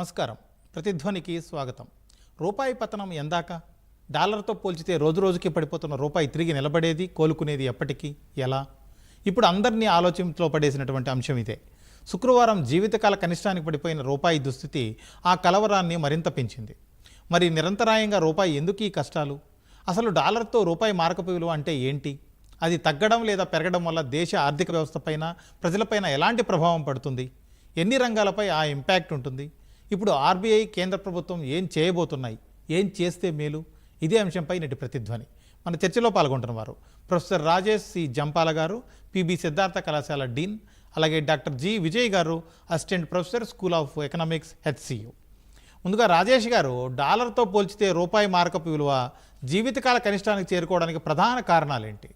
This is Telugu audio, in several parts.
నమస్కారం. ప్రతిధ్వనికి స్వాగతం. రూపాయి పతనం ఎందాక? డాలర్తో పోల్చితే రోజు రోజుకి పడిపోతున్న రూపాయి తిరిగి నిలబడేది కోలుకునేది ఎప్పటికీ? ఎలా? ఇప్పుడు అందరినీ ఆలోచనలో పడేసినటువంటి అంశం ఇదే. శుక్రవారం జీవితకాల కనిష్టానికి పడిపోయిన రూపాయి దుస్థితి ఆ కలవరాన్ని మరింత పెంచింది. మరి నిరంతరాయంగా రూపాయి ఎందుకు ఈ కష్టాలు? అసలు డాలర్తో రూపాయి మారకపు విలువ అంటే ఏంటి? అది తగ్గడం లేదా పెరగడం వల్ల దేశ ఆర్థిక వ్యవస్థపైన ప్రజలపైన ఎలాంటి ప్రభావం పడుతుంది? ఎన్ని రంగాలపై ఆ ఇంపాక్ట్ ఉంటుంది? ఇప్పుడు ఆర్బీఐ కేంద్ర ప్రభుత్వం ఏం చేయబోతున్నాయి? ఏం చేస్తే మేలు? ఇదే అంశంపై నేటి ప్రతిధ్వని. మన చర్చలో పాల్గొంటున్నవారు professor Rajesh C. Jampala garu PB Siddhartha కళాశాల డీన్ అలాగే డాక్టర్ జి. విజయ్ గారు assistant professor school of economics HCU. ముందుగా రాజేష్ గారు డాలర్తో పోల్చితే రూపాయి మారకపు విలువ జీవితకాల కనిష్టానికి చేరుకోవడానికి ప్రధాన కారణాలేంటి?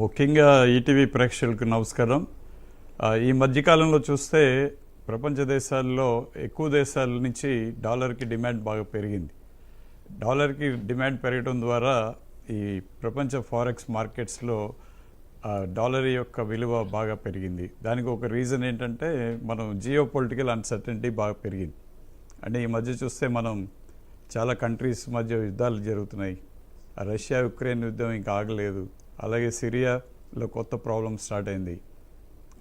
ముఖ్యంగా ఈటీవీ ప్రేక్షకులకు నమస్కారం. ఈ మధ్యకాలంలో చూస్తే ప్రపంచ దేశాల్లో ఎక్కువ దేశాల నుంచి డాలర్కి డిమాండ్ బాగా పెరిగింది. డాలర్కి డిమాండ్ పెరగడం ద్వారా ఈ ప్రపంచ ఫారెక్స్ మార్కెట్స్లో ఆ, డాలర్ యొక్క విలువ బాగా పెరిగింది. దానికి ఒక రీజన్ ఏంటంటే మనం జియో పొలిటికల్ అన్సర్టనిటీ బాగా పెరిగింది. అంటే ఈ మధ్య చూస్తే మనం చాలా కంట్రీస్ మధ్య యుద్ధాలు జరుగుతున్నాయి. ఆ రష్యా యుక్రెయిన్ యుద్ధం ఇంకా ఆగలేదు. అలాగే సిరియాలో కొత్త ప్రాబ్లం స్టార్ట్ అయింది.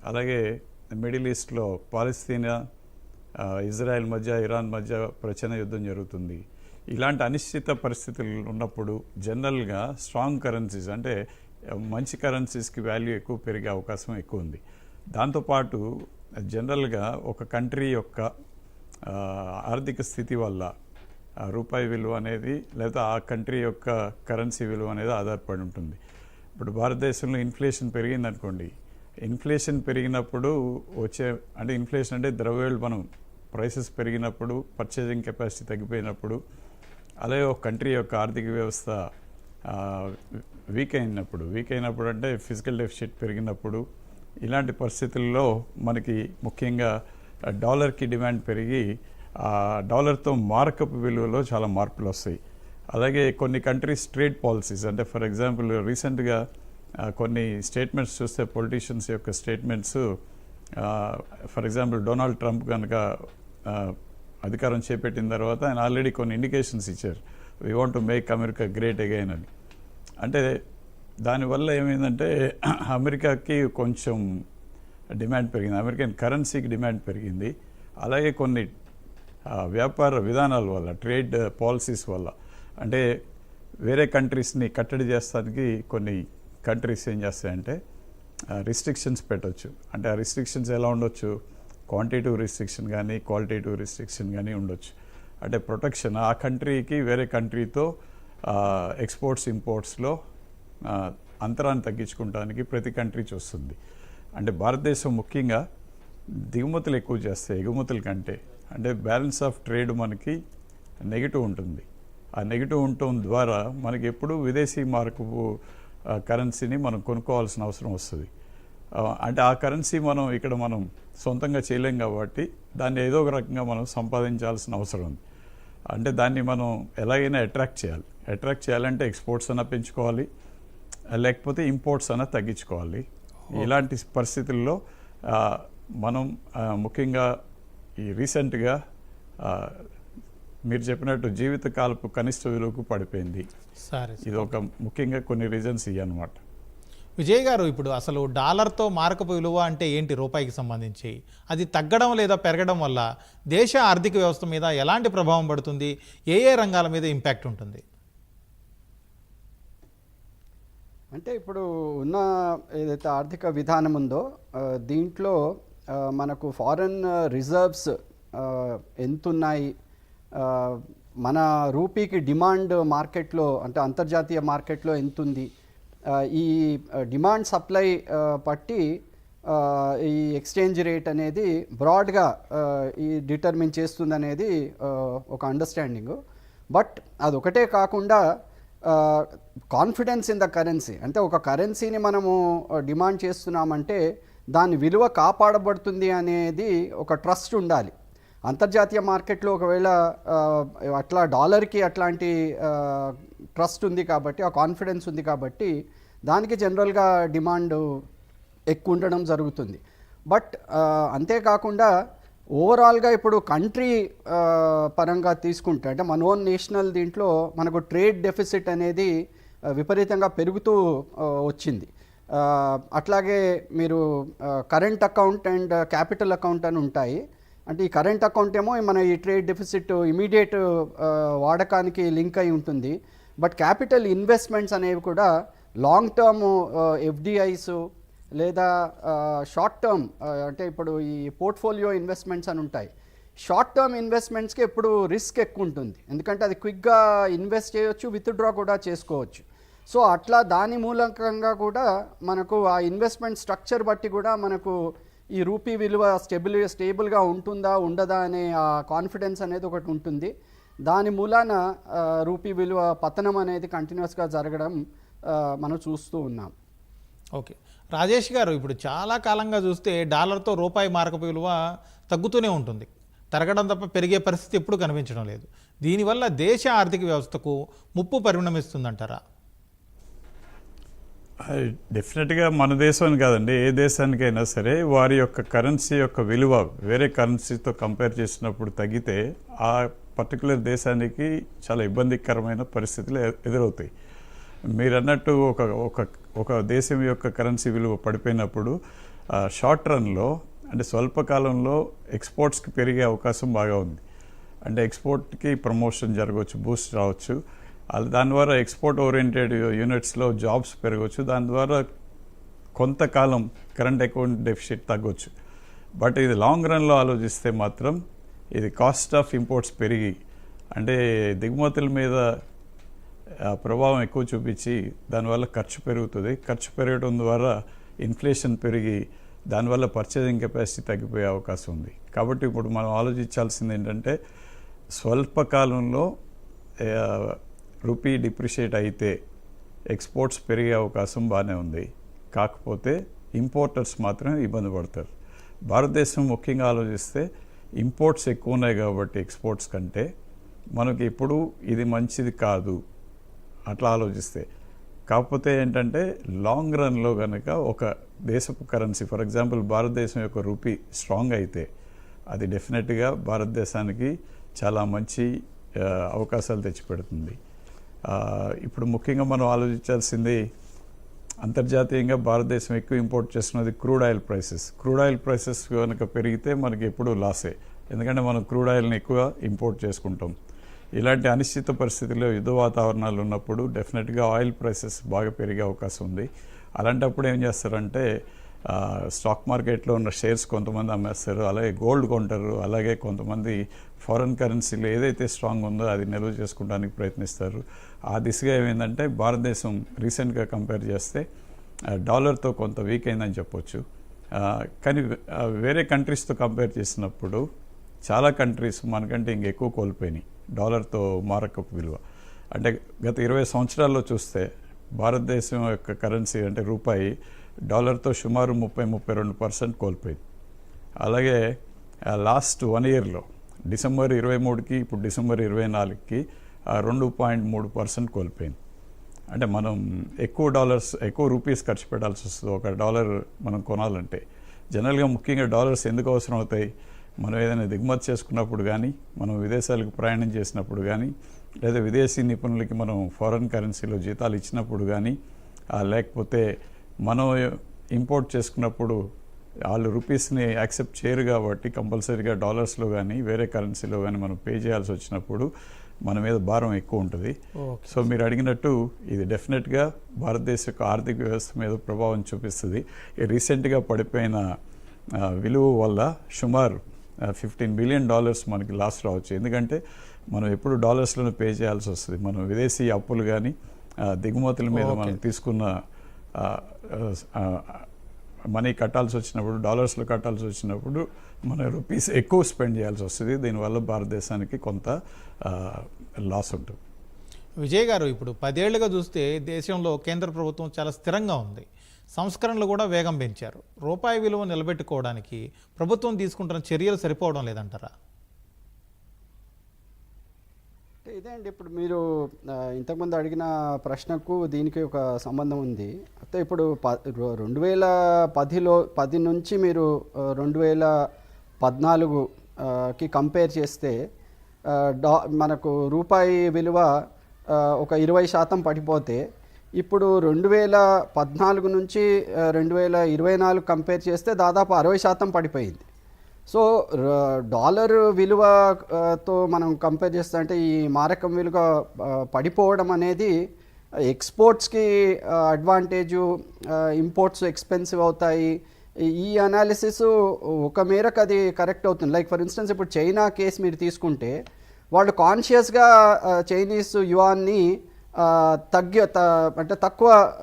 అలాగే మిడిల్ ఈస్ట్లో పాలస్తీనా ఇజ్రాయెల్ మధ్య ఇరాన్ మధ్య ప్రచన యుద్ధం జరుగుతుంది. ఇలాంటి అనిశ్చిత పరిస్థితులు ఉన్నప్పుడు జనరల్గా స్ట్రాంగ్ కరెన్సీస్ అంటే మంచి కరెన్సీస్కి వాల్యూ ఎక్కువ పెరిగే అవకాశం ఎక్కువ ఉంది. దాంతోపాటు జనరల్గా ఒక కంట్రీ యొక్క ఆర్థిక స్థితి వల్ల రూపాయి విలువ అనేది లేదా ఆ కంట్రీ యొక్క కరెన్సీ విలువ అనేది ఆధారపడి ఉంటుంది. ఇప్పుడు భారతదేశంలో ఇన్ఫ్లేషన్ పెరిగిందనుకోండి ఇన్ఫ్లేషన్ పెరిగినప్పుడు వచ్చే అంటే ఇన్ఫ్లేషన్ అంటే ద్రవ్యోల్బణం ప్రైసెస్ పెరిగినప్పుడు పర్చేసింగ్ కెపాసిటీ తగ్గిపోయినప్పుడు అలాగే ఒక కంట్రీ యొక్క ఆర్థిక వ్యవస్థ వీక్ అయినప్పుడు వీక్ అయినప్పుడు అంటే ఫిజికల్ డెఫిసిట్ పెరిగినప్పుడు ఇలాంటి పరిస్థితుల్లో మనకి ముఖ్యంగా డాలర్కి డిమాండ్ పెరిగి ఆ డాలర్తో మార్కప్ విలువలో చాలా మార్పులు వస్తాయి. అలాగే కొన్ని కంట్రీస్ ట్రేడ్ పాలసీస్ అంటే ఫర్ ఎగ్జాంపుల్ రీసెంట్గా కొన్ని స్టేట్మెంట్స్ చూస్తే పొలిటీషియన్స్ యొక్క statements for example Donald Trump కనుక అధికారం చేపట్టిన తర్వాత ఆయన ఆల్రెడీ కొన్ని ఇండికేషన్స్ ఇచ్చారు. We want to make America great again అని. అంటే దానివల్ల ఏమైందంటే అమెరికాకి కొంచెం డిమాండ్ పెరిగింది. అమెరికన్ కరెన్సీకి డిమాండ్ పెరిగింది. అలాగే కొన్ని ఆ, వ్యాపార విధానాల వల్ల ట్రేడ్ పాలసీస్ వల్ల. అంటే వేరే కంట్రీస్ని కట్టడి చేస్తానికి కొన్ని కంట్రీస్ ఏం చేస్తాయంటే రిస్ట్రిక్షన్స్ పెట్టవచ్చు అంటే ఆ రిస్ట్రిక్షన్స్ ఎలా ఉండొచ్చు? క్వాంటిటివ్ రిస్ట్రిక్షన్ కానీ క్వాలిటేటివ్ రిస్ట్రిక్షన్ కానీ ఉండొచ్చు. అంటే ప్రొటెక్షన్ ఆ కంట్రీకి వేరే కంట్రీతో ఎక్స్పోర్ట్స్ ఇంపోర్ట్స్లో అంతరాన్ని తగ్గించుకుంటానికి ప్రతి కంట్రీ చూస్తుంది. అంటే భారతదేశం ముఖ్యంగా దిగుమతులు ఎక్కువ చేస్తాయి ఎగుమతుల కంటే. అంటే బ్యాలెన్స్ ఆఫ్ ట్రేడ్ మనకి నెగిటివ్ ఉంటుంది. ఆ నెగిటివ్ ఉండటం ద్వారా మనకి ఎప్పుడూ విదేశీ మార్పు కరెన్సీని మనం కొనుక్కోవాల్సిన అవసరం వస్తుంది. అంటే ఆ కరెన్సీ మనం ఇక్కడ మనం సొంతంగా చేయలేం కాబట్టి దాన్ని ఏదో ఒక రకంగా మనం సంపాదించాల్సిన అవసరం ఉంది. అంటే దాన్ని మనం ఎలాగైనా అట్రాక్ట్ చేయాలి. అట్రాక్ట్ చేయాలంటే ఎక్స్పోర్ట్స్ అన్న పెంచుకోవాలి. లేకపోతే ఇంపోర్ట్స్ అన్న తగ్గించుకోవాలి. ఇలాంటి పరిస్థితుల్లో మనం ముఖ్యంగా ఈ రీసెంట్గా మీరు చెప్పినట్టు జీవితకాలపు కనిష్ట విలువకు పడిపోయింది. సరే ఇది ఒక ముఖ్యంగా కొన్ని రీజన్స్ ఇవి అనమాట విజయ్ గారు ఇప్పుడు అసలు డాలర్తో మారకపు విలువ అంటే ఏంటి రూపాయికి సంబంధించి? అది తగ్గడం లేదా పెరగడం వల్ల దేశ ఆర్థిక వ్యవస్థ మీద ఎలాంటి ప్రభావం పడుతుంది? ఏ ఏ రంగాల మీద ఇంపాక్ట్ ఉంటుంది? అంటే ఇప్పుడు ఉన్న ఏదైతే ఆర్థిక విధానం ఉందో దీంట్లో మనకు ఫారెన్ రిజర్వ్స్ ఎంతున్నాయి? మన రూపీకి డిమాండ్ మార్కెట్లో అంటే అంతర్జాతీయ మార్కెట్లో ఎంతుంది? ఉంది ఈ డిమాండ్ సప్లై పట్టి ఈ ఎక్స్చేంజ్ రేట్ అనేది బ్రాడ్గా ఈ డిటర్మిన్ చేస్తుంది అనేది ఒక అండర్స్టాండింగ్. బట్ అదొకటే కాకుండా కాన్ఫిడెన్స్ ఇన్ ద కరెన్సీ. అంటే ఒక కరెన్సీని మనము డిమాండ్ చేస్తున్నామంటే దాని విలువ కాపాడబడుతుంది అనేది ఒక ట్రస్ట్ ఉండాలి. అంతర్జాతీయ మార్కెట్లో ఒకవేళ అట్లా డాలర్కి అట్లాంటి ట్రస్ట్ ఉంది కాబట్టి ఆ కాన్ఫిడెన్స్ ఉంది కాబట్టి దానికి జనరల్గా డిమాండ్ ఎక్కువ ఉండడం జరుగుతుంది. బట్ అంతేకాకుండా ఓవరాల్గా ఇప్పుడు కంట్రీ పరంగా తీసుకుంటే అంటే మన ఓన్ నేషనల్ దీంట్లో మనకు ట్రేడ్ డెఫిసిట్ అనేది విపరీతంగా పెరుగుతూ వచ్చింది. అట్లాగే మీరు current account and capital account అని ఉంటాయి. అంటే ఈ కరెంట్ అకౌంట్ ఏమో మన ఈ ట్రేడ్ డెఫిసిట్ ఇమీడియట్ వాడకానికి లింక్ అయి ఉంటుంది. బట్ క్యాపిటల్ ఇన్వెస్ట్మెంట్స్ అనేవి కూడా లాంగ్ టర్మ్ ఎఫ్డిఐస్ లేదా షార్ట్ టర్మ్ అంటే ఇప్పుడు ఈ పోర్ట్ఫోలియో ఇన్వెస్ట్మెంట్స్ అని ఉంటాయి. షార్ట్ టర్మ్ ఇన్వెస్ట్మెంట్స్కి ఎప్పుడు రిస్క్ ఎక్కువ ఉంటుంది. ఎందుకంటే అది క్విక్గా ఇన్వెస్ట్ చేయొచ్చు విత్డ్రా కూడా చేసుకోవచ్చు. సో అట్లా దాని మూలకంగా కూడా మనకు ఆ ఇన్వెస్ట్మెంట్ స్ట్రక్చర్ బట్టి కూడా మనకు ఈ రూపీ విలువ స్టెబుల్ స్టేబుల్గా ఉంటుందా ఉండదా అనే ఆ కాన్ఫిడెన్స్ అనేది ఒకటి ఉంటుంది. దాని మూలాన రూపీ విలువ పతనం అనేది కంటిన్యూస్గా జరగడం మనం చూస్తూ ఉన్నాం. ఓకే. రాజేష్ గారు ఇప్పుడు చాలా కాలంగా చూస్తే డాలర్తో రూపాయి మారకపు విలువ తగ్గుతూనే ఉంటుంది. తరగడం తప్ప పెరిగే పరిస్థితి ఎప్పుడు కనిపించడం లేదు. దీనివల్ల దేశ ఆర్థిక వ్యవస్థకు ముప్పు పరిణమిస్తుందంటారా? డెఫినెట్గా మన దేశం అని కాదండి ఏ దేశానికైనా సరే వారి యొక్క కరెన్సీ యొక్క విలువ వేరే కరెన్సీతో కంపేర్ చేసినప్పుడు తగ్గితే ఆ పర్టికులర్ దేశానికి చాలా ఇబ్బందికరమైన పరిస్థితులు ఎదురవుతాయి. మీరు అన్నట్టు ఒక ఒక ఒక దేశం యొక్క కరెన్సీ విలువ పడిపోయినప్పుడు షార్ట్ రన్లో అంటే స్వల్పకాలంలో ఎక్స్పోర్ట్స్కి పెరిగే అవకాశం బాగా ఉంది. అంటే ఎక్స్పోర్ట్కి ప్రమోషన్ జరగవచ్చు బూస్ట్ రావచ్చు. దాని ద్వారా ఎక్స్పోర్ట్ ఓరియంటెడ్ యూనిట్స్లో జాబ్స్ పెరగవచ్చు దాని ద్వారా కొంతకాలం కరెంట్ అకౌంట్ డెఫిసిట్ తగ్గొచ్చు. బట్ ఇది లాంగ్ రన్లో ఆలోచిస్తే మాత్రం ఇది కాస్ట్ ఆఫ్ ఇంపోర్ట్స్ పెరిగి అంటే దిగుమతుల మీద ప్రభావం ఎక్కువ చూపించి దానివల్ల ఖర్చు పెరుగుతుంది. ఖర్చు పెరగడం ద్వారా ఇన్ఫ్లేషన్ పెరిగి దానివల్ల పర్చేసింగ్ కెపాసిటీ తగ్గిపోయే అవకాశం ఉంది. కాబట్టి ఇప్పుడు మనం ఆలోచించాల్సింది ఏంటంటే స్వల్పకాలంలో రూపీ డిప్రిషియేట్ అయితే ఎక్స్పోర్ట్స్ పెరిగే అవకాశం బాగానే ఉంది. కాకపోతే ఇంపోర్టర్స్ మాత్రమే ఇబ్బంది పడతారు. భారతదేశం ముఖ్యంగా ఆలోచిస్తే ఇంపోర్ట్స్ ఎక్కువ ఉన్నాయి కాబట్టి ఎక్స్పోర్ట్స్ కంటే మనకి ఇప్పుడు ఇది మంచిది కాదు అట్లా ఆలోచిస్తే. కాకపోతే ఏంటంటే లాంగ్ రన్లో కనుక ఒక దేశపు కరెన్సీ ఫర్ ఎగ్జాంపుల్ భారతదేశం యొక్క రూపీ స్ట్రాంగ్ అయితే అది డెఫినెట్గా భారతదేశానికి చాలా మంచి అవకాశాలు తెచ్చిపెడుతుంది. ఇప్పుడు ముఖ్యంగా మనం ఆలోచించాల్సింది అంతర్జాతీయంగా భారతదేశం ఎక్కువ ఇంపోర్ట్ చేస్తున్నది crude oil prices. Crude oil prices కనుక పెరిగితే మనకి ఎప్పుడూ లాసే. ఎందుకంటే మనం క్రూడ్ ఆయిల్ని ఎక్కువ ఇంపోర్ట్ చేసుకుంటాం. ఇలాంటి అనిశ్చిత పరిస్థితుల్లో యుద్ధ వాతావరణాలు ఉన్నప్పుడు డెఫినెట్గా ఆయిల్ ప్రైసెస్ బాగా పెరిగే అవకాశం ఉంది. అలాంటప్పుడు ఏం చేస్తారంటే స్టాక్ మార్కెట్లో ఉన్న షేర్స్ కొంతమంది అమ్మేస్తారు. అలాగే గోల్డ్ కొంటారు. అలాగే కొంతమంది ఫారెన్ కరెన్సీలో ఏదైతే స్ట్రాంగ్ ఉందో అది నిల్వ చేసుకోవడానికి ప్రయత్నిస్తారు. ఆ దిశగా ఏమైందంటే భారతదేశం రీసెంట్గా కంపేర్ చేస్తే డాలర్తో కొంత వీక్ అయిందని చెప్పొచ్చు. కానీ వేరే కంట్రీస్తో కంపేర్ చేసినప్పుడు చాలా కంట్రీస్ మనకంటే ఇంకెక్కువ కోల్పోయినాయి డాలర్తో మారకపు విలువ. అంటే గత ఇరవై సంవత్సరాల్లో చూస్తే భారతదేశం యొక్క కరెన్సీ అంటే రూపాయి డాలర్తో సుమారు ముప్పై ముప్పై రెండు పర్సెంట్ కోల్పోయింది. అలాగే లాస్ట్ వన్ ఇయర్లో డిసెంబర్ ఇరవై మూడుకి ఇప్పుడు డిసెంబర్ ఇరవై నాలుగుకి రెండు పాయింట్ మూడు పర్సెంట్ కోల్పోయింది. అంటే మనం ఎక్కువ డాలర్స్ ఎక్కువ రూపీస్ ఖర్చు పెట్టాల్సి వస్తుంది. ఒక డాలర్ మనం కొనాలంటే. జనరల్గా ముఖ్యంగా డాలర్స్ ఎందుకు అవసరం అవుతాయి? మనం ఏదైనా దిగుమతి చేసుకున్నప్పుడు కానీ మనం విదేశాలకు ప్రయాణం చేసినప్పుడు కానీ లేదా విదేశీ నిపుణులకి మనం ఫారెన్ కరెన్సీలో జీతాలు ఇచ్చినప్పుడు కానీ లేకపోతే మనం ఇంపోర్ట్ చేసుకున్నప్పుడు వాళ్ళు రూపీస్ని యాక్సెప్ట్ చేయరు కాబట్టి కంపల్సరీగా డాలర్స్లో కానీ వేరే కరెన్సీలో కానీ మనం పే చేయాల్సి వచ్చినప్పుడు మన మీద భారం ఎక్కువ ఉంటుంది. సో మీరు అడిగినట్టు ఇది డెఫినెట్గా భారతదేశ యొక్క ఆర్థిక వ్యవస్థ మీద ప్రభావం చూపిస్తుంది. రీసెంట్గా పడిపోయిన విలువ వల్ల సుమారు ఫిఫ్టీన్ బిలియన్ డాలర్స్ మనకి లాస్ రావచ్చు. ఎందుకంటే మనం ఎప్పుడు డాలర్స్లోనే పే చేయాల్సి వస్తుంది. మనం విదేశీ అప్పులు కానీ దిగుమతుల మీద. మనం తీసుకున్న మనీ కట్టాల్సి వచ్చినప్పుడు డాలర్స్లో కట్టాల్సి వచ్చినప్పుడు మన రూపీస్ ఎక్కువ స్పెండ్ చేయాల్సి వస్తుంది. దీనివల్ల భారతదేశానికి కొంత లాస్ ఉంటుంది. విజయ్ గారు ఇప్పుడు పదేళ్ళుగా చూస్తే దేశంలో కేంద్ర ప్రభుత్వం చాలా స్థిరంగా ఉంది. సంస్కరణలు కూడా వేగం పెంచారు. రూపాయి విలువ నిలబెట్టుకోవడానికి ప్రభుత్వం తీసుకుంటున్న చర్యలు సరిపోవడం లేదంటారా అంటే ఇదే అండి. ఇప్పుడు మీరు ఇంతకుముందు అడిగిన ప్రశ్నకు దీనికి ఒక సంబంధం ఉంది. అయితే ఇప్పుడు ప రెండు వేల పదిలో పది నుంచి మీరు రెండు వేల పద్నాలుగుకి కంపేర్ చేస్తే డా మనకు రూపాయి విలువ ఒక ఇరవై శాతం పడిపోతే ఇప్పుడు రెండు వేల పద్నాలుగు నుంచి రెండు వేల ఇరవై నాలుగు కంపేర్ చేస్తే దాదాపు అరవై శాతం పడిపోయింది. సో డాలర్ విలువతో మనం కంపేర్ చేస్తే అంటే ఈ మారకం విలువ పడిపోవడం అనేది ఎక్స్పోర్ట్స్కి అడ్వాంటేజు ఇంపోర్ట్స్ ఎక్స్పెన్సివ్ అవుతాయి. ఈ- అనాలిసిస్ ఒక మేరకు అది కరెక్ట్ అవుతుంది. లైక్ ఫర్ ఇన్స్టెన్స్ ఇప్పుడు చైనా కేసు మీరు తీసుకుంటే వాళ్ళు కాన్షియస్గా చైనీస్ యువాన్ని తగ్గి త- అంటే తక్కువ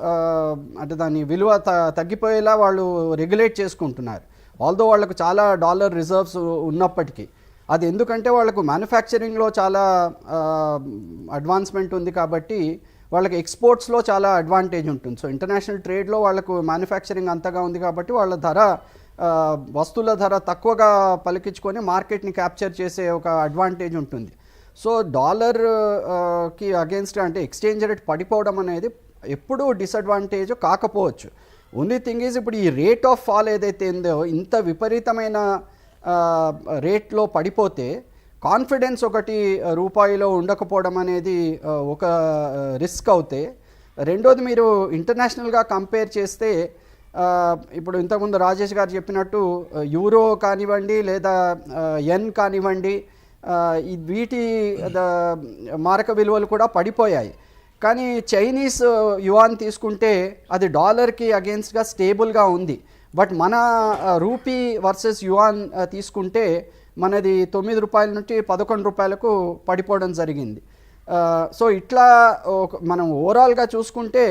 అంటే దాని విలువ త- తగ్గిపోయేలా వాళ్ళు రెగ్యులేట్ చేసుకుంటున్నారు. ఆల్దో వాళ్ళకు చాలా డాలర్ రిజర్వ్స్ ఉన్నప్పటికీ. అది ఎందుకంటే వాళ్ళకు మ్యానుఫ్యాక్చరింగ్లో చాలా అడ్వాన్స్మెంట్ ఉంది కాబట్టి వాళ్ళకి ఎక్స్పోర్ట్స్లో చాలా అడ్వాంటేజ్ ఉంటుంది. సో ఇంటర్నేషనల్ ట్రేడ్లో వాళ్ళకు మ్యానుఫ్యాక్చరింగ్ అంతగా ఉంది కాబట్టి వాళ్ళ ధర వస్తువుల ధర తక్కువగా పలికించుకొని మార్కెట్ని క్యాప్చర్ చేసే ఒక అడ్వాంటేజ్ ఉంటుంది. సో డాలర్కి అగేన్స్ట్ అంటే ఎక్స్చేంజ్ రేట్ పడిపోవడం అనేది ఎప్పుడూ డిసడ్వాంటేజ్ కాకపోవచ్చు. ఓన్లీ థింగ్ ఈజ్ ఇప్పుడు ఈ రేట్ ఆఫ్ ఫాల్ ఏదైతే ఉందో ఇంత విపరీతమైన రేట్లో పడిపోతే కాన్ఫిడెన్స్ ఒకటి రూపాయిలో ఉండకపోవడం అనేది ఒక రిస్క్ అవుతే రెండోది మీరు ఇంటర్నేషనల్గా కంపేర్ చేస్తే ఇప్పుడు ఇంతకుముందు రాజేష్ గారు చెప్పినట్టు యూరో కానివ్వండి లేదా ఎన్ కానివ్వండి వీటి మారక విలువలు కూడా పడిపోయాయి. కానీ చైనీస్ యువాన్ తీసుకుంటే అది డాలర్కి అగేన్స్ట్గా స్టేబుల్గా ఉంది. బట్ మన రూపీ వర్సెస్ యువాన్ తీసుకుంటే మనది తొమ్మిది రూపాయల నుండి పదకొండు రూపాయలకు పడిపోవడం జరిగింది. సో ఇట్లా మనం ఓవరాల్గా చూసుకుంటే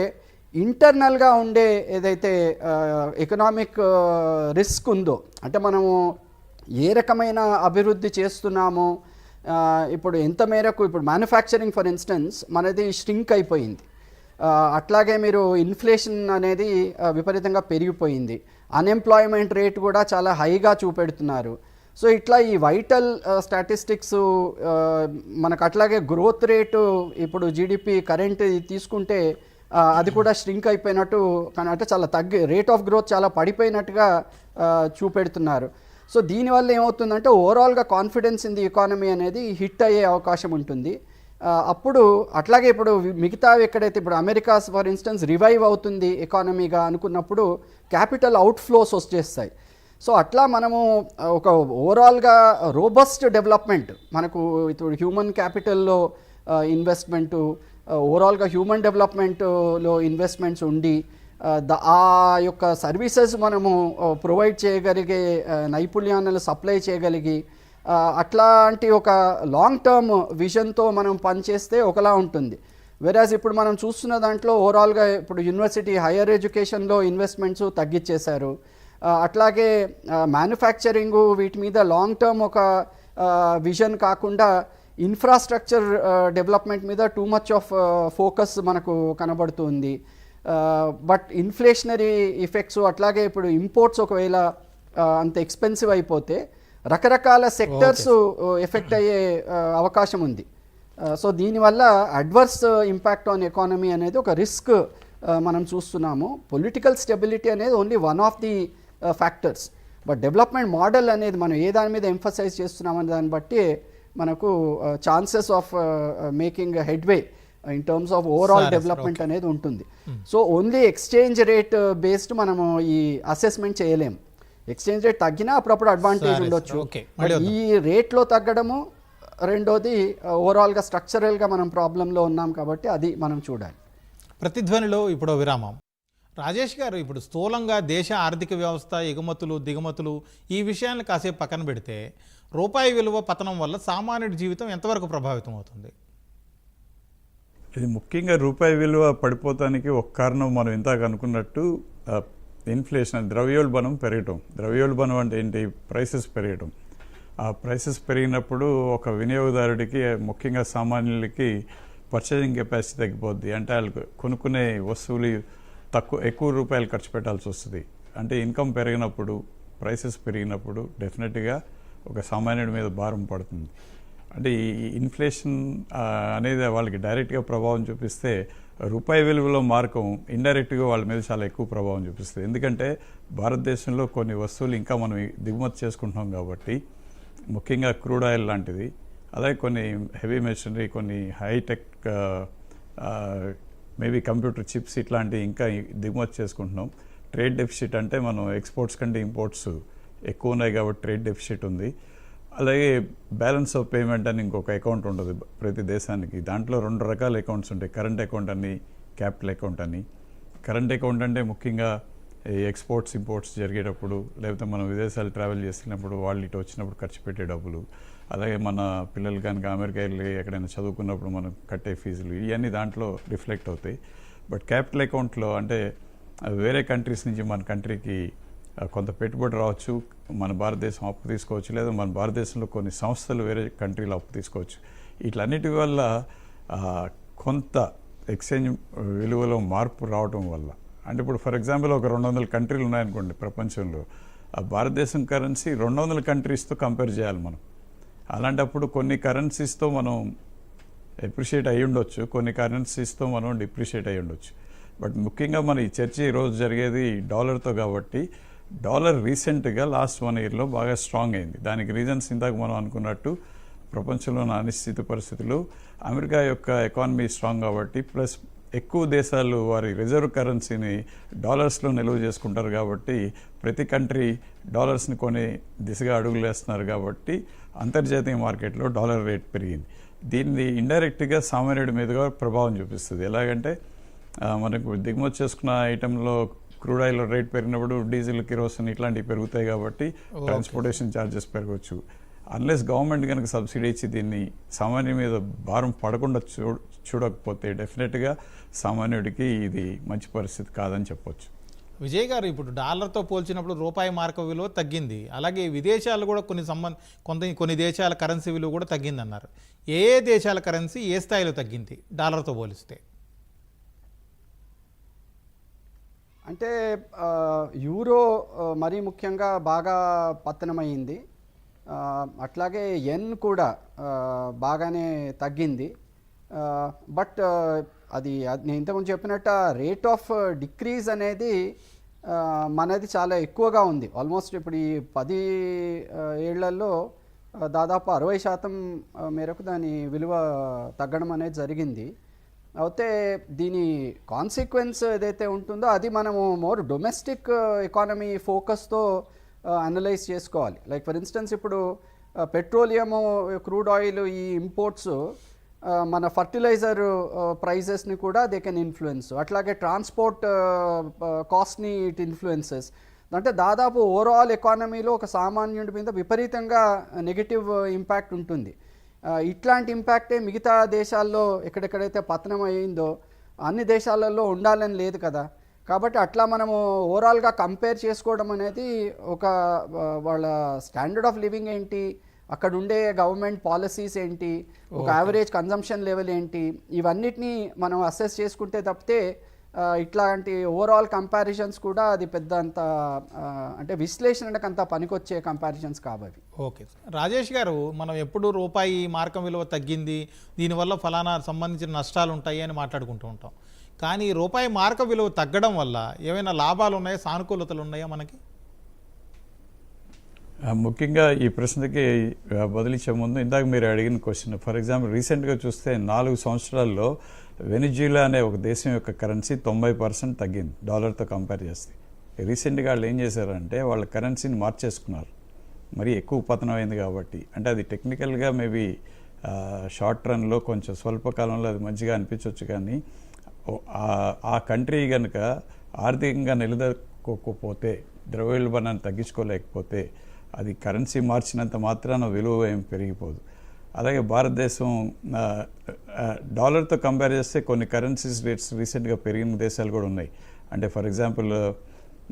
ఇంటర్నల్గా ఉండే ఏదైతే ఎకనామిక్ రిస్క్ ఉందో అంటే మనము ఏ రకమైన అభివృద్ధి చేస్తున్నామో ఇప్పుడు ఎంత మేరకు ఇప్పుడు మ్యానుఫ్యాక్చరింగ్ ఫర్ ఇన్స్టెన్స్ మనది స్ట్రింక్ అయిపోయింది. అట్లాగే మీరు ఇన్ఫ్లేషన్ అనేది విపరీతంగా పెరిగిపోయింది. అన్ఎంప్లాయ్మెంట్ రేట్ కూడా చాలా హైగా చూపెడుతున్నారు. సో ఇట్లా ఈ వైటల్ స్టాటిస్టిక్స్ మనకు అట్లాగే గ్రోత్ రేటు ఇప్పుడు జీడిపి కరెంట్ తీసుకుంటే అది కూడా స్ట్రింక్ అయిపోయినట్టు అంటే చాలా తగ్గి రేట్ ఆఫ్ గ్రోత్ చాలా పడిపోయినట్టుగా చూపెడుతున్నారు. సో దీనివల్ల ఏమవుతుందంటే ఓవరాల్గా కాన్ఫిడెన్స్ ఇన్ ది ఎకానమీ అనేది హిట్ అయ్యే అవకాశం ఉంటుంది. అప్పుడు అట్లాగే ఇప్పుడు మిగతా ఎక్కడైతే ఇప్పుడు అమెరికాస్ ఫర్ ఇన్స్టెన్స్ రివైవ్ అవుతుంది ఎకానమీగా అనుకున్నప్పుడు క్యాపిటల్ అవుట్ఫ్లోస్ వచ్చేస్తాయి. సో అట్లా మనము ఒక ఓవరాల్గా రోబస్ట్ డెవలప్మెంట్ మనకు ఇప్పుడు హ్యూమన్ క్యాపిటల్లో ఇన్వెస్ట్మెంటు ఓవరాల్గా హ్యూమన్ డెవలప్మెంట్లో ఇన్వెస్ట్మెంట్స్ ఉండి ఆ, ద ఆ యొక్క సర్వీసెస్ మనము ప్రొవైడ్ చేయగలిగే నైపుణ్యాలను సప్లై చేయగలిగి అట్లాంటి ఒక లాంగ్ టర్మ్ విజన్తో మనం పనిచేస్తే ఒకలా ఉంటుంది. వెరాజ్ ఇప్పుడు మనం చూస్తున్న దాంట్లో ఓవరాల్గా ఇప్పుడు యూనివర్సిటీ హైయర్ ఎడ్యుకేషన్లో ఇన్వెస్ట్మెంట్స్ తగ్గించేశారు అట్లాగే మ్యానుఫ్యాక్చరింగ్ వీటి మీద లాంగ్ టర్మ్ ఒక విజన్ కాకుండా ఇన్ఫ్రాస్ట్రక్చర్ డెవలప్మెంట్ మీద టూ మచ్ ఆఫ్ ఫోకస్ మనకు కనబడుతుంది. బట్ ఇన్ఫ్లేషనరీ ఇఫెక్ట్స్ అట్లాగే ఇప్పుడు ఇంపోర్ట్స్ ఒకవేళ అంత ఎక్స్పెన్సివ్ అయిపోతే రకరకాల సెక్టర్స్ ఎఫెక్ట్ అయ్యే అవకాశం ఉంది. సో దీనివల్ల అడ్వర్స్ ఇంపాక్ట్ ఆన్ ఎకానమీ అనేది ఒక రిస్క్ మనం చూస్తున్నాము. పొలిటికల్ స్టెబిలిటీ అనేది only one of the factors but development model అనేది మనం ఏ దాని మీద ఎంఫసైజ్ చేస్తున్నామనే దాన్ని బట్టి మనకు chances of making headway in terms of overall development అనేది ఉంటుంది. So only exchange rate based మనము ఈ అసెస్మెంట్ చేయలేము ఎక్స్చేంజ్ రేట్ తగ్గినా అప్పుడప్పుడు అడ్వాంటేజ్ ఉండొచ్చు. ఈ రేట్లో తగ్గడము రెండోది ఓవరాల్గా స్ట్రక్చరల్గా మనం ప్రాబ్లంలో ఉన్నాం కాబట్టి అది మనం చూడాలి. ప్రతిధ్వనిలో ఇప్పుడు విరామం. రాజేష్ గారు ఇప్పుడు స్థూలంగా దేశ ఆర్థిక వ్యవస్థ ఎగుమతులు దిగుమతులు ఈ విషయాన్ని కాసేపు పక్కన పెడితే రూపాయి విలువ పతనం వల్ల సామాన్యుడి జీవితం ఎంతవరకు ప్రభావితం అవుతుంది? ఇది ముఖ్యంగా రూపాయి విలువ పడిపోతానికి ఒక కారణం మనం ఇందాక అనుకున్నట్టు ఇన్ఫ్లేషన్ ద్రవ్యోల్బణం పెరగటం. ద్రవ్యోల్బణం అంటే ఏంటి? ప్రైసెస్ పెరగటం. ఆ ప్రైసెస్ పెరిగినప్పుడు ఒక వినియోగదారుడికి ముఖ్యంగా సామాన్యులకి పర్చేజింగ్ కెపాసిటీ తగ్గిపోద్ది. అంటే వాళ్ళు కొనుక్కునే వస్తువులు తక్కువ ఎక్కువ రూపాయలు ఖర్చు పెట్టాల్సి వస్తుంది. అంటే ఇన్కమ్ పెరిగినప్పుడు ప్రైసెస్ పెరిగినప్పుడు డెఫినెట్గా ఒక సామాన్యుడి మీద భారం పడుతుంది. అంటే ఈ ఇన్ఫ్లేషన్ అనేది వాళ్ళకి డైరెక్ట్గా ప్రభావం చూపిస్తే రూపాయి విలువలో మార్కం ఇండైరెక్ట్గా వాళ్ళ మీద చాలా ఎక్కువ ప్రభావం చూపిస్తుంది. ఎందుకంటే భారతదేశంలో కొన్ని వస్తువులు ఇంకా మనం దిగుమతి చేసుకుంటున్నాం కాబట్టి ముఖ్యంగా క్రూడ్ ఆయిల్ లాంటిది అలాగే కొన్ని హెవీ మెషినరీ కొన్ని high tech maybe computer chips ఇట్లాంటివి ఇంకా దిగుమతి చేసుకుంటున్నాం. ట్రేడ్ డెఫిసిట్ అంటే మనం ఎక్స్పోర్ట్స్ కంటే ఇంపోర్ట్స్ ఎక్కువ ఉన్నాయి కాబట్టి ట్రేడ్ డెఫిసిట్ ఉంది. అలాగే బ్యాలెన్స్ ఆఫ్ పేమెంట్ అని ఇంకొక అకౌంట్ ఉంటుంది ప్రతి దేశానికి. దాంట్లో రెండు రకాల అకౌంట్స్ ఉంటాయి. కరెంట్ అకౌంట్ అని క్యాపిటల్ అకౌంట్ అని. కరెంట్ అకౌంట్ అంటే ముఖ్యంగా ఈ ఎక్స్పోర్ట్స్ ఇంపోర్ట్స్ జరిగేటప్పుడు లేకపోతే మనం విదేశాలు ట్రావెల్ చేసినప్పుడు వాళ్ళు ఇటు వచ్చినప్పుడు ఖర్చు పెట్టే డబ్బులు. అలాగే మన పిల్లలు కనుక అమెరికా వెళ్ళి ఎక్కడైనా చదువుకున్నప్పుడు మనం కట్టే ఫీజులు ఇవన్నీ దాంట్లో రిఫ్లెక్ట్ అవుతాయి. బట్ క్యాపిటల్ అకౌంట్లో అంటే వేరే కంట్రీస్ నుంచి మన కంట్రీకి కొంత పెట్టుబడి రావచ్చు మన భారతదేశం అప్పు తీసుకోవచ్చు లేదా మన భారతదేశంలో కొన్ని సంస్థలు వేరే కంట్రీలో అప్పు తీసుకోవచ్చు. వీటన్నిటి వల్ల కొంత ఎక్స్చేంజ్ విలువలో మార్పు రావడం వల్ల. అంటే ఇప్పుడు ఫర్ ఎగ్జాంపుల్ ఒక రెండు వందల కంట్రీలు ఉన్నాయనుకోండి ప్రపంచంలో. ఆ భారతదేశం కరెన్సీ రెండు వందల కంట్రీస్తో కంపేర్ చేయాలి మనం. అలాంటప్పుడు కొన్ని కరెన్సీస్తో మనం ఎప్రిషియేట్ అయ్యి ఉండొచ్చు కొన్ని కరెన్సీస్తో మనం డిప్రిషియేట్ అయ్యి ఉండొచ్చు. బట్ ముఖ్యంగా మన ఈ చర్చ ఈరోజు జరిగేది డాలర్తో కాబట్టి డాలర్ రీసెంట్గా లాస్ట్ వన్ ఇయర్లో బాగా స్ట్రాంగ్ అయింది. దానికి రీజన్స్ ఇందాక మనం అనుకున్నట్టు ప్రపంచంలోని అనిశ్చిత పరిస్థితులు అమెరికా యొక్క ఎకానమీ స్ట్రాంగ్ కాబట్టి ప్లస్ ఎక్కువ దేశాలు వారి రిజర్వ్ కరెన్సీని డాలర్స్లో నిల్వ చేసుకుంటారు కాబట్టి ప్రతి కంట్రీ డాలర్స్ని కొనే దిశగా అడుగులు వేస్తున్నారు కాబట్టి అంతర్జాతీయ మార్కెట్లో డాలర్ రేట్ పెరిగింది. దీన్ని ఇండైరెక్ట్గా సామాన్యుడి మీదుగా ప్రభావం చూపిస్తుంది. ఎలాగంటే మనకు దిగుమతి చేసుకున్న ఐటెంలో క్రూడ్ ఆయిల్ రేట్ పెరిగినప్పుడు డీజిల్ కిరోసిన్ ఇట్లాంటివి పెరుగుతాయి కాబట్టి ట్రాన్స్పోర్టేషన్ ఛార్జెస్ పెరగవచ్చు అన్లెస్ గవర్నమెంట్ కనుక సబ్సిడీ ఇచ్చి దీన్ని సామాన్యుడి మీద భారం పడకుండా చూ చూడకపోతే డెఫినెట్గా సామాన్యుడికి ఇది మంచి పరిస్థితి కాదని చెప్పొచ్చు. విజయ్ గారు ఇప్పుడు డాలర్తో పోల్చినప్పుడు రూపాయి మార్క విలువ తగ్గింది. అలాగే విదేశాలు కూడా కొన్ని సంబంధ కొంత కొన్ని దేశాల కరెన్సీ విలువ కూడా తగ్గిందన్నారు. ఏ ఏ దేశాల కరెన్సీ ఏ స్థాయిలో తగ్గింది డాలర్తో పోలిస్తే? అంటే యూరో మరీ ముఖ్యంగా బాగా పతనమైంది. అట్లాగే ఎన్ కూడా బాగానే తగ్గింది. బట్ అది నేను ఇంతకుముందు చెప్పినట్టు రేట్ ఆఫ్ డిక్రీజ్ అనేది మనది చాలా ఎక్కువగా ఉంది. ఆల్మోస్ట్ ఇప్పుడు ఈ పది ఏళ్ళలో దాదాపు అరవై శాతం మేరకు దాని విలువ తగ్గడం అనేది జరిగింది. అయితే దీని కాన్సిక్వెన్స్ ఏదైతే ఉంటుందో అది మనము మోర్ డొమెస్టిక్ ఎకానమీ ఫోకస్తో అనలైజ్ చేసుకోవాలి. లైక్ ఫర్ ఇన్స్టెన్స్ ఇప్పుడు పెట్రోలియము క్రూడ్ ఆయిల్ ఈ ఇంపోర్ట్స్ uh, మన ఫర్టిలైజర్ ప్రైజెస్ని uh, కూడా దే కెన్ ఇన్ఫ్లుయెన్స్ అట్లాగే ట్రాన్స్పోర్ట్ కాస్ట్ని ఇట్ ఇన్ఫ్లుయెన్సెస్ అంటే దాదాపు ఓవరాల్ ఎకానమీలో ఒక సామాన్యుడి మీద విపరీతంగా నెగిటివ్ ఇంపాక్ట్ uh, ఉంటుంది. ఇట్లాంటి ఇంపాక్టే మిగతా దేశాల్లో ఎక్కడెక్కడైతే పతనం అయిందో అన్ని దేశాలలో ఉండాలని లేదు కదా. కాబట్టి అట్లా మనము ఓవరాల్గా కంపేర్ చేసుకోవడం అనేది ఒక వాళ్ళ స్టాండర్డ్ ఆఫ్ లివింగ్ ఏంటి అక్కడ ఉండే గవర్నమెంట్ పాలసీస్ ఏంటి ఒక యావరేజ్ కన్జంప్షన్ లెవెల్ ఏంటి ఇవన్నిటిని మనం అసెస్ చేసుకుంటే తప్పితే ఇట్లాంటి ఓవరాల్ కంపారిజన్స్ కూడా అది పెద్ద అంత అంటే విశ్లేషణకు అంత పనికొచ్చే కంపారిజన్స్ కావవి ఓకే. రాజేష్ గారు మనం ఎప్పుడు రూపాయి మార్కం విలువ తగ్గింది దీనివల్ల ఫలానా సంబంధించిన నష్టాలు ఉంటాయి అని మాట్లాడుకుంటూ ఉంటాం. కానీ రూపాయి మార్క విలువ తగ్గడం వల్ల ఏమైనా లాభాలు ఉన్నాయా సానుకూలతలు ఉన్నాయా మనకి? ముఖ్యంగా ఈ ప్రశ్నకి బదిలిచ్చే ముందు ఇందాక మీరు అడిగిన క్వశ్చన్ ఫర్ ఎగ్జాంపుల్ రీసెంట్గా చూస్తే నాలుగు సంవత్సరాల్లో వెనిజులా అనే ఒక దేశం యొక్క కరెన్సీ తొంభై పర్సెంట్ తగ్గింది డాలర్తో కంపేర్ చేస్తే. రీసెంట్గా వాళ్ళు ఏం చేశారంటే వాళ్ళ కరెన్సీని మార్చేసుకున్నారు. మరి ఎక్కువ పతనం అయింది కాబట్టి. అంటే అది టెక్నికల్గా మేబీ షార్ట్ రన్లో కొంచెం స్వల్పకాలంలో అది మంచిగా అనిపించవచ్చు కానీ ఆ- కంట్రీ కనుక ఆర్థికంగా నిలదొక్కోకపోతే ద్రవ్యోల్బణాన్ని తగ్గించుకోలేకపోతే అది కరెన్సీ మార్చినంత మాత్రాన విలువ ఏం పెరిగిపోదు. అలాగే భారతదేశం డాలర్తో కంపేర్ చేస్తే కొన్ని కరెన్సీస్ రేట్స్ రీసెంట్గా పెరిగిన దేశాలు కూడా ఉన్నాయి. అంటే ఫర్ ఎగ్జాంపుల్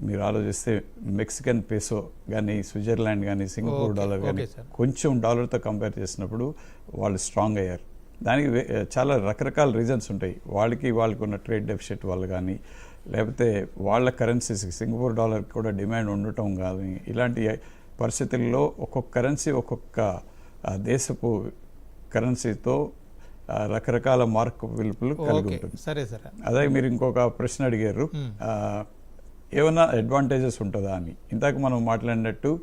మీరు ఆలోచిస్తే మెక్సికన్ పెసో కానీ స్విట్జర్లాండ్ కానీ సింగపూర్ డాలర్ కానీ. కొంచెం డాలర్తో కంపేర్ చేసినప్పుడు వాళ్ళు స్ట్రాంగ్ అయ్యారు. దానికి చాలా రకరకాల రీజన్స్ ఉంటాయి. వాళ్ళకి వాళ్ళకు ఉన్న ట్రేడ్ డెఫిసిట్ వల్ల కానీ లేకపోతే వాళ్ళ కరెన్సీస్ సింగపూర్ డాలర్ కూడా డిమాండ్ ఉండటం కానీ ఇలాంటి పరిస్థితుల్లో ఒక్కొక్క కరెన్సీ ఒక్కొక్క దేశపు కరెన్సీతో రకరకాల మార్కు విలుపులు కలిగి ఉంటుంది. సరే సరే. అదే మీరు ఇంకొక ప్రశ్న అడిగారు. ఏమైనా అడ్వాంటేజెస్ ఉంటుందా అని. ఇందాక మనం మాట్లాడినట్టు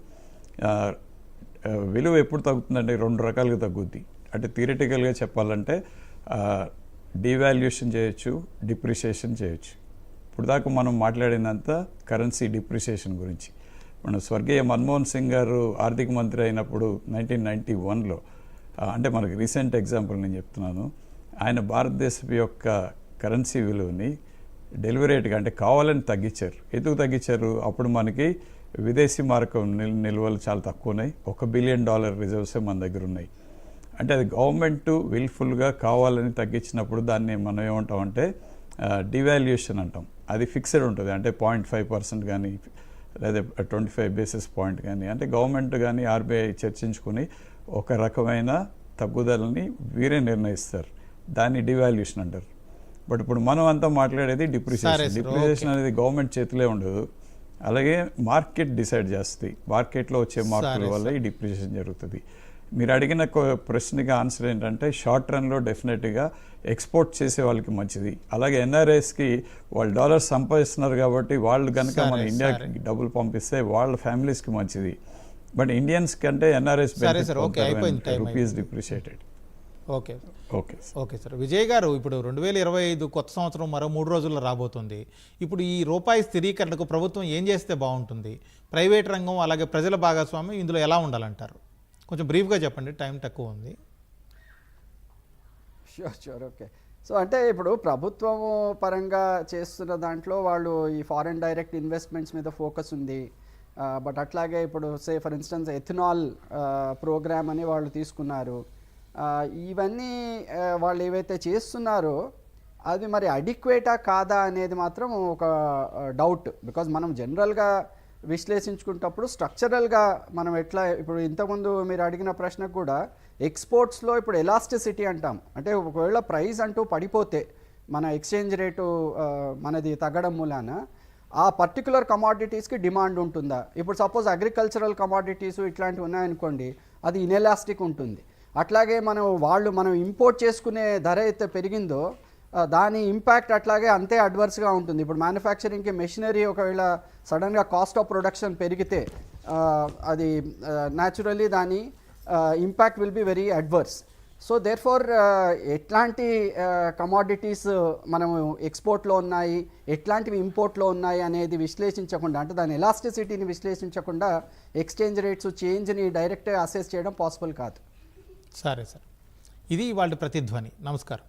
విలువ ఎప్పుడు తగ్గుతుందంటే రెండు రకాలుగా తగ్గుద్ది. అంటే థియరిటికల్గా చెప్పాలంటే డివాల్యుయేషన్ చేయొచ్చు డిప్రిషియేషన్ చేయొచ్చు. ఇప్పుడు దాకా మనం మాట్లాడినంత కరెన్సీ డిప్రిషియేషన్ గురించి. మన స్వర్గీయ మన్మోహన్ సింగ్ గారు ఆర్థిక మంత్రి అయినప్పుడు నైన్టీన్ నైంటీ వన్లో అంటే మనకి రీసెంట్ ఎగ్జాంపుల్ నేను చెప్తున్నాను. ఆయన భారతదేశం యొక్క కరెన్సీ విలువని డెలివరేట్గా అంటే కావాలని తగ్గించారు. ఎందుకు తగ్గించారు? అప్పుడు మనకి విదేశీ మార్కం నిల్ నిల్వలు చాలా తక్కువ ఉన్నాయి ఒక బిలియన్ డాలర్ రిజర్వ్సే మన దగ్గర ఉన్నాయి. అంటే అది గవర్నమెంట్ విల్ఫుల్గా కావాలని తగ్గించినప్పుడు దాన్ని మనం ఏమంటామంటే డివాల్యుయేషన్ అంటాం. అది ఫిక్స్డ్ ఉంటుంది. అంటే పాయింట్ ఫైవ్ పర్సెంట్ కానీ లేదా ట్వంటీ ఫైవ్ బేసిస్ పాయింట్ కానీ అంటే గవర్నమెంట్ కానీ ఆర్బీఐ చర్చించుకుని ఒక రకమైన తగ్గుదలని వీరే నిర్ణయిస్తారు. దాన్ని డివాల్యుయేషన్ అంటారు. బట్ ఇప్పుడు మనం అంతా మాట్లాడేది డిప్రిసియేషన్ డిప్రిసియేషన్ అనేది గవర్నమెంట్ చేతిలో ఉండదు. అలాగే మార్కెట్ డిసైడ్ చేస్తుంది. మార్కెట్లో వచ్చే మార్పుల వల్ల ఈ డిప్రిసియేషన్ జరుగుతుంది. మీరు అడిగిన ప్రశ్నకి ఆన్సర్ ఏంటంటే షార్ట్ రన్లో డెఫినెట్గా ఎక్స్పోర్ట్ చేసే వాళ్ళకి మంచిది. అలాగే ఎన్ఆర్ఐస్కి వాళ్ళు డాలర్స్ సంపాదిస్తున్నారు కాబట్టి వాళ్ళు కనుక మన ఇండియాకి డబ్బులు పంపిస్తే వాళ్ళ ఫ్యామిలీస్కి మంచిది. బట్ ఇండియన్స్ కంటే time rupees. Depreciated. Okay. Okay okay sir. Vijay గారు ఇప్పుడు రెండు వేల ఇరవై ఐదు కొత్త సంవత్సరం మరో మూడు రోజుల్లో రాబోతుంది. ఇప్పుడు ఈ రూపాయి స్థిరీకరణకు ప్రభుత్వం ఏం చేస్తే బాగుంటుంది? ప్రైవేట్ రంగం అలాగే ప్రజల భాగస్వామ్యం ఇందులో ఎలా ఉండాలంటారు? కొంచెం బ్రీఫ్గా చెప్పండి టైం తక్కువ ఉంది. షూర్ షూర్ ఓకే సో అంటే ఇప్పుడు ప్రభుత్వం పరంగా చేస్తున్న దాంట్లో వాళ్ళు ఈ ఫారెన్ డైరెక్ట్ ఇన్వెస్ట్మెంట్స్ మీద ఫోకస్ ఉంది. బట్ అట్లాగే ఇప్పుడు say for instance ethanol programme అని వాళ్ళు తీసుకున్నారు. ఇవన్నీ వాళ్ళు ఏవైతే చేస్తున్నారో అది మరి అడిక్వేటా కాదా అనేది మాత్రం ఒక డౌట్ బికాజ్ మనం జనరల్గా విశ్లేషించుకుంటప్పుడు స్ట్రక్చరల్గా మనం ఎట్లా ఇప్పుడు ఇంతకుముందు మీరు అడిగిన ప్రశ్నకు కూడా ఎక్స్పోర్ట్స్లో ఇప్పుడు ఎలాస్టిసిటీ అంటాం. అంటే ఒకవేళ ప్రైస్ అంటూ పడిపోతే మన ఎక్స్చేంజ్ రేటు మనది తగ్గడం మూలాన ఆ పర్టికులర్ కమాడిటీస్కి డిమాండ్ ఉంటుందా? ఇప్పుడు సపోజ్ అగ్రికల్చరల్ కమాడిటీస్ ఇట్లాంటివి ఉన్నాయనుకోండి అది ఇనెలాస్టిక్ ఉంటుంది. అట్లాగే మనం వాళ్ళు మనం ఇంపోర్ట్ చేసుకునే ధర అయితే పెరిగిందో దాని ఇంపాక్ట్ అట్లాగే అంతే అడ్వర్స్గా ఉంటుంది. ఇప్పుడు మ్యానుఫ్యాక్చరింగ్కి మెషినరీ ఒకవేళ సడన్గా కాస్ట్ ఆఫ్ ప్రొడక్షన్ పెరిగితే అది న్యాచురల్లీ దాని impact will be very adverse so there far ఎట్లాంటి కమాడిటీస్ మనము ఎక్స్పోర్ట్లో ఉన్నాయి ఎట్లాంటివి ఇంపోర్ట్లో ఉన్నాయి అనేది విశ్లేషించకుండా అంటే దాని ఎలాస్టిసిటీని విశ్లేషించకుండా ఎక్స్చేంజ్ రేట్స్ చేంజ్ని డైరెక్ట్గా అసెస్ చేయడం పాసిబుల్ కాదు. సరే సార్. ఇది వాళ్ళ ప్రతిధ్వని. నమస్కారం.